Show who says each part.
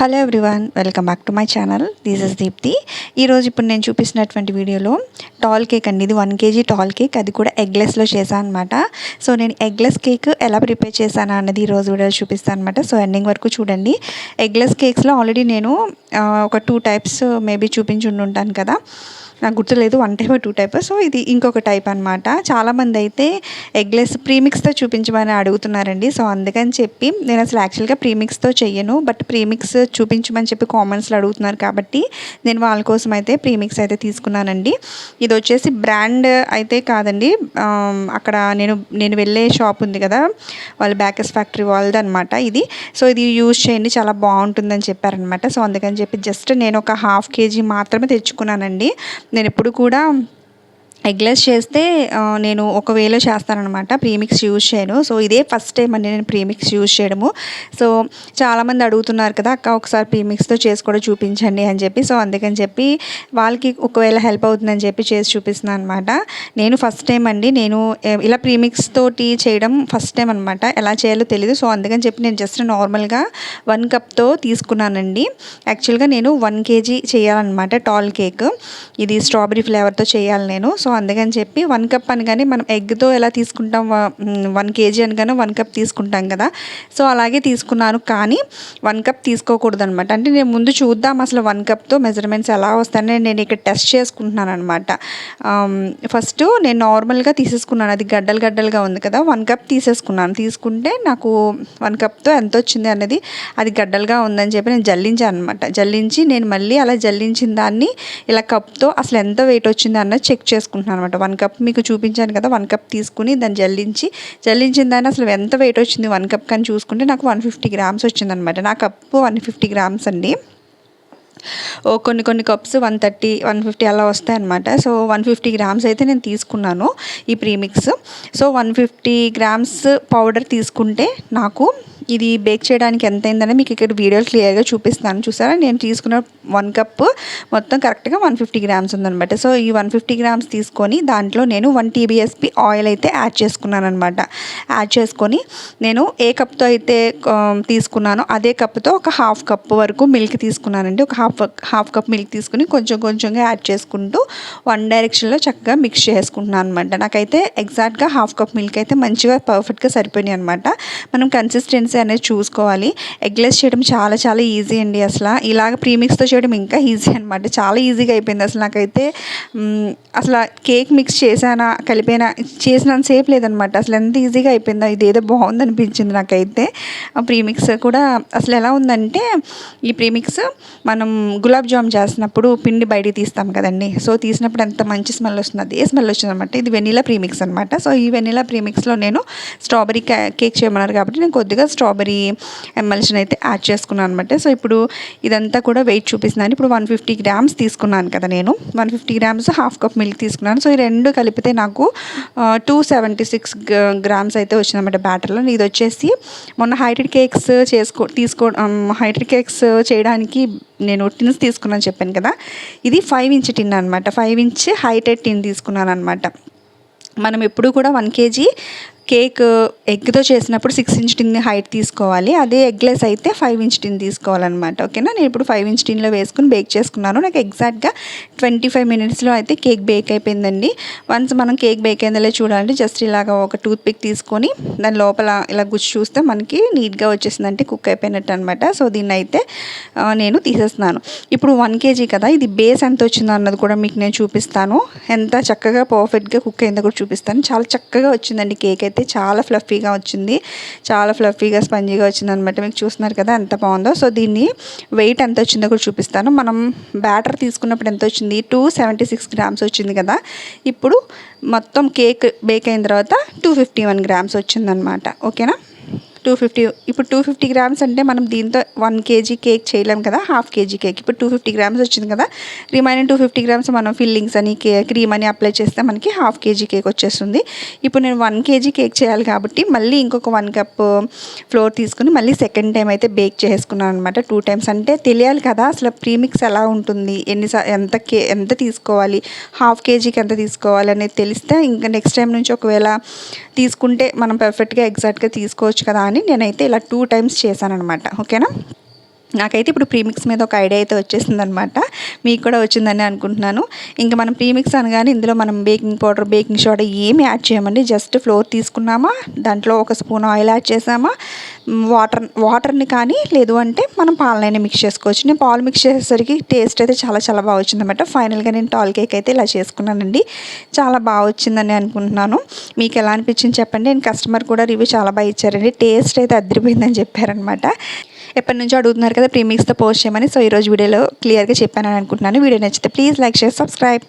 Speaker 1: Hello everyone welcome back to my channel this is Deepthi ఈరోజు ఇప్పుడు నేను చూపిస్తున్నటువంటి వీడియోలో టాల్ కేక్ అండి. ఇది వన్ కేజీ టాల్ కేక్ అది కూడా ఎగ్లెస్లో చేశాను అనమాట సో నేను ఎగ్లెస్ కేక్ ఎలా ప్రిపేర్ చేశాను అన్నది ఈరోజు వీడియోలో చూపిస్తాను అనమాట సో ఎండింగ్ వరకు చూడండి. ఎగ్లెస్ కేక్స్లో ఆల్రెడీ నేను ఒక టూ టైప్స్ మేబీ చూపించి ఉంటాను కదా. నాకు గుర్తులేదు one type two type so ఇది ఇంకొక టైప్ అనమాట చాలామంది అయితే ఎగ్లెస్ ప్రీమిక్స్తో చూపించమని అడుగుతున్నారండి. సో అందుకని చెప్పి నేను అసలు యాక్చువల్గా ప్రీమిక్స్తో చెయ్యను. బట్ ప్రీమిక్స్ చూపించమని చెప్పి కామెంట్స్లో అడుగుతున్నారు కాబట్టి నేను వాళ్ళ కోసం అయితే ప్రీమిక్స్ అయితే తీసుకున్నానండి. ఇది వచ్చేసి బ్రాండ్ అయితే కాదండి. అక్కడ నేను నేను వెళ్ళే షాప్ ఉంది కదా. వాళ్ళ బ్యాకర్స్ ఫ్యాక్టరీ వాళ్ళది అనమాట ఇది. సో ఇది యూజ్ చేయండి. చాలా బాగుంటుందని చెప్పారనమాట సో అందుకని చెప్పి జస్ట్ నేను ఒక హాఫ్ కేజీ మాత్రమే తెచ్చుకున్నానండి. నేను ఎప్పుడు కూడా ఎగ్లెస్ చేస్తే నేను ఒకవేళ చేస్తానమాట ప్రీమిక్స్ యూజ్ చేయను. సో ఇదే ఫస్ట్ టైం అండి నేను ప్రీమిక్స్ యూజ్ చేయడము. సో చాలామంది అడుగుతున్నారు కదా అక్క ఒకసారి ప్రీమిక్స్తో చేసి కూడా చూపించండి అని చెప్పి. సో అందుకని చెప్పి వాళ్ళకి ఒకవేళ హెల్ప్ అవుతుందని చెప్పి చేసి చూపిస్తున్నాను అనమాట నేను ఫస్ట్ టైం అండి నేను ఇలా ప్రీమిక్స్ తోటి చేయడం ఫస్ట్ టైం అనమాట ఎలా చేయాలో తెలియదు సో అందుకని చెప్పి నేను జస్ట్ నార్మల్గా వన్ కప్తో తీసుకున్నానండి. యాక్చువల్గా నేను వన్ కేజీ చేయాలన్నమాట టాల్ కేక్. ఇది స్ట్రాబెరీ ఫ్లేవర్తో చేయాలి నేను. సో సో అందుకని చెప్పి వన్ కప్ అనగానే మనం ఎగ్తో ఎలా తీసుకుంటాం వన్ కేజీ అనగానే వన్ కప్ తీసుకుంటాం కదా. సో అలాగే తీసుకున్నాను కానీ వన్ కప్ తీసుకోకూడదు అనమాట అంటే నేను ముందు చూద్దాం అసలు వన్ కప్తో మెజర్మెంట్స్ ఎలా వస్తాయని నేను ఇక్కడ టెస్ట్ చేసుకుంటున్నాను అనమాట ఫస్ట్ నేను నార్మల్గా తీసేసుకున్నాను. అది గడ్డలు గడ్డలుగా ఉంది కదా. వన్ కప్ తీసేసుకున్నాను. తీసుకుంటే నాకు వన్ కప్తో ఎంత వచ్చింది అనేది అది గడ్డలుగా ఉందని చెప్పి నేను జల్లించాను అనమాట. జల్లించి నేను మళ్ళీ అలా జల్లించిన దాన్ని ఇలా కప్తో అసలు ఎంత వెయిట్ వచ్చింది అన్నది చెక్ తీసుకుంటున్నాను అనమాట వన్ కప్ మీకు చూపించాను కదా వన్ కప్ తీసుకుని దాన్ని జల్లించి జల్లించిన దాన్ని అసలు ఎంత వెయిట్ వచ్చింది వన్ కప్ కానీ చూసుకుంటే నాకు వన్ ఫిఫ్టీ గ్రామ్స్ వచ్చిందనమాట నా కప్పు వన్ ఫిఫ్టీ గ్రామ్స్ అండి. ఓ కొన్ని కొన్ని cups one thirty one fifty అలా వస్తాయన్నమాట. సో వన్ ఫిఫ్టీ గ్రామ్స్ అయితే నేను తీసుకున్నాను ఈ premix so one fifty grams powder తీసుకుంటే నాకు ఇది బేక్ చేయడానికి ఎంత అయిందని మీకు ఇక్కడ వీడియో క్లియర్గా చూపిస్తాను చూసారా? నేను తీసుకున్న వన్ కప్ మొత్తం కరెక్ట్గా వన్ ఫిఫ్టీ గ్రామ్స్ ఉందనమాట సో ఈ వన్ ఫిఫ్టీ గ్రామ్స్ తీసుకొని దాంట్లో నేను వన్ టీబీఎస్పి ఆయిల్ అయితే యాడ్ చేసుకున్నాను అనమాట యాడ్ చేసుకొని నేను ఏ కప్తో అయితే తీసుకున్నానో అదే కప్తో ఒక హాఫ్ కప్ వరకు మిల్క్ తీసుకున్నానండి. ఒక హాఫ్ హాఫ్ కప్ మిల్క్ తీసుకుని కొంచెం కొంచెంగా యాడ్ చేసుకుంటూ వన్ డైరెక్షన్లో చక్కగా మిక్స్ చేసుకుంటున్నాను అనమాట నాకైతే ఎగ్జాక్ట్గా హాఫ్ కప్ మిల్క్ అయితే మంచిగా పర్ఫెక్ట్గా సరిపోయినాయి అనమాట మనం కన్సిస్టెన్సీ అనేది చూసుకోవాలి. ఎగ్లెస్ చేయడం చాలా చాలా ఈజీ అండి అసలు. ఇలాగ ప్రీమిక్స్తో చేయడం ఇంకా ఈజీ అనమాట చాలా ఈజీగా అయిపోయింది అసలు నాకైతే. అసలు కేక్ మిక్స్ చేశానా కలిపేనా చేసినంత సేపు లేదనమాట అసలు ఎంత ఈజీగా అయిపోయిందో ఇదేదో బాగుంది అనిపించింది నాకైతే. ఆ ప్రీమిక్స్ కూడా అసలు ఎలా ఉందంటే ఈ ప్రీమిక్స్ మనం గులాబ్ జామ్ చేసినప్పుడు పిండి బయటికి తీస్తాం కదండి. సో తీసినప్పుడు ఎంత మంచి స్మెల్ వస్తుంది అదే స్మెల్ వచ్చింది అనమాట ఇది వెనీలా ప్రీమిక్స్ అనమాట సో ఈ వెనీలా ప్రీమిక్స్లో నేను స్ట్రాబెరీ కేక్ చేయమన్నారు కాబట్టి నేను కొద్దిగా స్ట్రాబెరీ ఎమ్మల్షన్ అయితే యాడ్ చేసుకున్నాను అనమాట సో ఇప్పుడు ఇదంతా కూడా వెయిట్ చూపిస్తున్నాను. ఇప్పుడు వన్ ఫిఫ్టీ గ్రామ్స్ తీసుకున్నాను కదా నేను. One fifty grams half cup milk తీసుకున్నాను. సో ఈ రెండు కలిపితే నాకు టూ సెవెంటీ సిక్స్ గ్రామ్స్ అయితే వచ్చిందన్నమాట బ్యాటర్లో ఇది వచ్చేసి మొన్న హైటెడ్ కేక్స్ చేసుకో తీసుకో హైటెడ్ కేక్స్ చేయడానికి నేను టిన్స్ తీసుకున్నాను చెప్పాను కదా. ఇది ఫైవ్ ఇంచ్ టిన్ అనమాట ఫైవ్ ఇంచ్ హైటెడ్ టిన్ తీసుకున్నాను అనమాట మనం ఎప్పుడు కూడా వన్ కేజీ కేక్ ఎగ్తో చేసినప్పుడు సిక్స్ ఇంచ్ టిన్ హైట్ తీసుకోవాలి. అదే ఎగ్లెస్ అయితే ఫైవ్ ఇంచ్ టిన్ తీసుకోవాలన్నమాట. ఓకేనా? నేను ఇప్పుడు ఫైవ్ ఇంచ్ టిన్లో వేసుకుని బేక్ చేసుకున్నాను. నాకు ఎగ్జాక్ట్గా ట్వంటీ ఫైవ్ మినిట్స్లో అయితే కేక్ బేక్ అయిపోయిందండి. వన్స్ మనం కేక్ బేక్ అయిందలే చూడాలంటే జస్ట్ ఇలాగ ఒక టూత్ పిక్ తీసుకొని దాని లోపల ఇలా గుచ్చి చూస్తే మనకి నీట్గా వచ్చేసిందంటే కుక్ అయిపోయినట్టు అనమాట సో దీన్ని అయితే నేను తీసేస్తున్నాను. ఇప్పుడు వన్ కేజీ కదా? ఇది బేస్ ఎంత వచ్చిందో అన్నది కూడా మీకు నేను చూపిస్తాను. ఎంత చక్కగా పర్ఫెక్ట్గా కుక్ అయిందో కూడా చూపిస్తాను. చాలా చక్కగా వచ్చిందండి కేక్ అయితే. చాలా ఫ్లఫీగా వచ్చింది. చాలా ఫ్లఫీగా స్పంజీగా వచ్చింది అనమాట మీకు చూస్తున్నారు కదా ఎంత బాగుందో. సో దీన్ని వెయిట్ ఎంత వచ్చిందో కూడా చూపిస్తాను. మనం బ్యాటర్ తీసుకున్నప్పుడు ఎంత వచ్చింది? టూ సెవెంటీ సిక్స్ గ్రామ్స్ వచ్చింది కదా. ఇప్పుడు మొత్తం కేక్ బేక్ అయిన తర్వాత టూ ఫిఫ్టీ వన్ గ్రామ్స్ వచ్చిందనమాట ఓకేనా? టూ ఫిఫ్టీ ఇప్పుడు టూ ఫిఫ్టీ గ్రామ్స్ అంటే మనం దీంతో వన్ కేజీ కేక్ చేయలేం కదా హాఫ్ కేజీ కేక్. ఇప్పుడు టూ ఫిఫ్టీ గ్రామ్స్ వచ్చింది కదా రిమైనింగ్ టూ ఫిఫ్టీ గ్రామ్స్ మనం ఫిల్లింగ్స్ అని కే క్రీమ్ అని అప్లై చేస్తే మనకి హాఫ్ కేజీ కేక్ వచ్చేస్తుంది. ఇప్పుడు నేను వన్ కేజీ కేక్ చేయాలి కాబట్టి మళ్ళీ ఇంకొక వన్ కప్ ఫ్లోర్ తీసుకుని మళ్ళీ సెకండ్ టైం అయితే బేక్ చేసుకున్నాను అనమాట టూ టైమ్స్ అంటే తెలియాలి కదా అసలు ప్రీమిక్స్ ఎలా ఉంటుంది ఎన్ని ఎంత కే ఎంత తీసుకోవాలి హాఫ్ కేజీకి ఎంత తీసుకోవాలి అనేది తెలిస్తే ఇంకా నెక్స్ట్ టైం నుంచి ఒకవేళ తీసుకుంటే మనం పర్ఫెక్ట్గా ఎగ్జాక్ట్గా తీసుకోవచ్చు కదా అని నేనైతే ఇలా టూ టైమ్స్ చేశాను అనమాట ఓకేనా? నాకైతే ఇప్పుడు ప్రీమిక్స్ మీద ఒక ఐడియా అయితే వచ్చేసిందనమాట. మీకు కూడా వచ్చిందని అనుకుంటున్నాను. ఇంకా మనం ప్రీమిక్స్ అనగానే ఇందులో మనం బేకింగ్ పౌడర్ బేకింగ్ సోడా ఏమి యాడ్ చేయమండి. జస్ట్ ఫ్లోర్ తీసుకున్నామా? దాంట్లో ఒక స్పూన్ ఆయిల్ యాడ్ చేసామా? వాటర్ వాటర్ని కానీ లేదు అంటే మనం పాలనైనా మిక్స్ చేసుకోవచ్చు. నేను పాలు మిక్స్ చేసేసరికి టేస్ట్ అయితే చాలా చాలా బాగా వచ్చిందన్నమాట ఫైనల్గా నేను టాల్ కేక్ అయితే ఇలా చేసుకున్నానండి. చాలా బాగా వచ్చిందని అనుకుంటున్నాను. మీకు ఎలా అనిపించింది చెప్పండి. నేను కస్టమర్ కూడా రివ్యూ చాలా బాగా ఇచ్చారండి. టేస్ట్ అయితే అదిరిపోయిందని చెప్పారనమాట. ఎప్పటి నుంచో అడుగుతున్నారు కదా ప్రీమిక్స్తో పోస్ట్ చేయమని. సో ఈరోజు వీడియోలో క్లియర్గా చెప్పానని అనుకుంటున్నాను. వీడియో నచ్చితే ప్లీజ్ లైక్ షేర్ సబ్స్క్రైబ్